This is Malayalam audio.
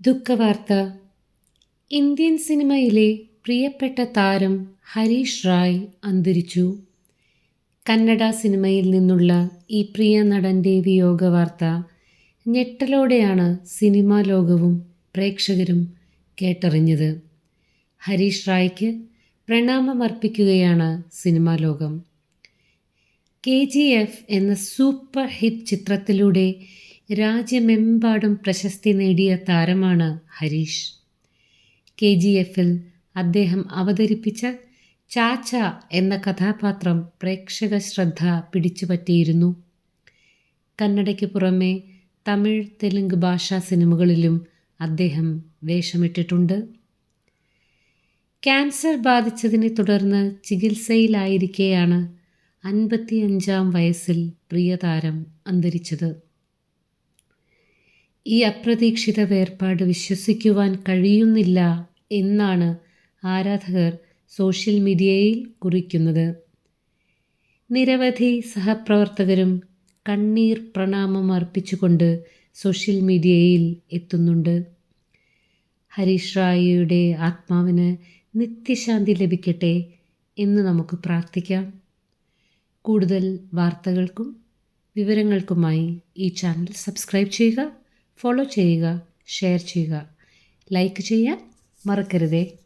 ദുഃഖവാർത്ത. ഇന്ത്യൻ സിനിമയിലെ പ്രിയപ്പെട്ട താരം ഹരീഷ് റായ് അന്തരിച്ചു. കന്നഡ സിനിമയിൽ നിന്നുള്ള ഈ പ്രിയ നടന്റെ വിയോഗ വാർത്ത ഞെട്ടലോടെയാണ് സിനിമാ ലോകവും പ്രേക്ഷകരും കേട്ടറിഞ്ഞത്. ഹരീഷ് റായ്ക്ക് പ്രണാമമർപ്പിക്കുകയാണ് സിനിമാ ലോകം. കെ ജി എഫ് എന്ന സൂപ്പർ ഹിറ്റ് ചിത്രത്തിലൂടെ രാജ്യമെമ്പാടും പ്രശസ്തി നേടിയ താരമാണ് ഹരീഷ്. കെ ജി എഫിൽ അദ്ദേഹം അവതരിപ്പിച്ച ചാച്ച എന്ന കഥാപാത്രം പ്രേക്ഷക ശ്രദ്ധ പിടിച്ചുപറ്റിയിരുന്നു. കന്നഡയ്ക്ക് പുറമെ തമിഴ് തെലുങ്ക് ഭാഷാ സിനിമകളിലും അദ്ദേഹം വേഷമിട്ടിട്ടുണ്ട്. ക്യാൻസർ ബാധിച്ചതിനെ തുടർന്ന് ചികിത്സയിലായിരിക്കെയാണ് അൻപത്തിയഞ്ചാം വയസ്സിൽ പ്രിയതാരം അന്തരിച്ചത്. ഈ അപ്രതീക്ഷിത വേർപാട് വിശ്വസിക്കുവാൻ കഴിയുന്നില്ല എന്നാണ് ആരാധകർ സോഷ്യൽ മീഡിയയിൽ കുറിക്കുന്നത്. നിരവധി സഹപ്രവർത്തകരും കണ്ണീർ പ്രണാമം അർപ്പിച്ചുകൊണ്ട് സോഷ്യൽ മീഡിയയിൽ എത്തുന്നുണ്ട്. ഹരീഷ് റായിയുടെ ആത്മാവിന് നിത്യശാന്തി ലഭിക്കട്ടെ എന്ന് നമുക്ക് പ്രാർത്ഥിക്കാം. കൂടുതൽ വാർത്തകൾക്കും വിവരങ്ങൾക്കുമായി ഈ ചാനൽ സബ്സ്ക്രൈബ് ചെയ്യുക. ഫോളോ ചെയ്യുക ഷെയർ ചെയ്യുക. ലൈക്ക് ചെയ്യാൻ മറക്കരുതേ.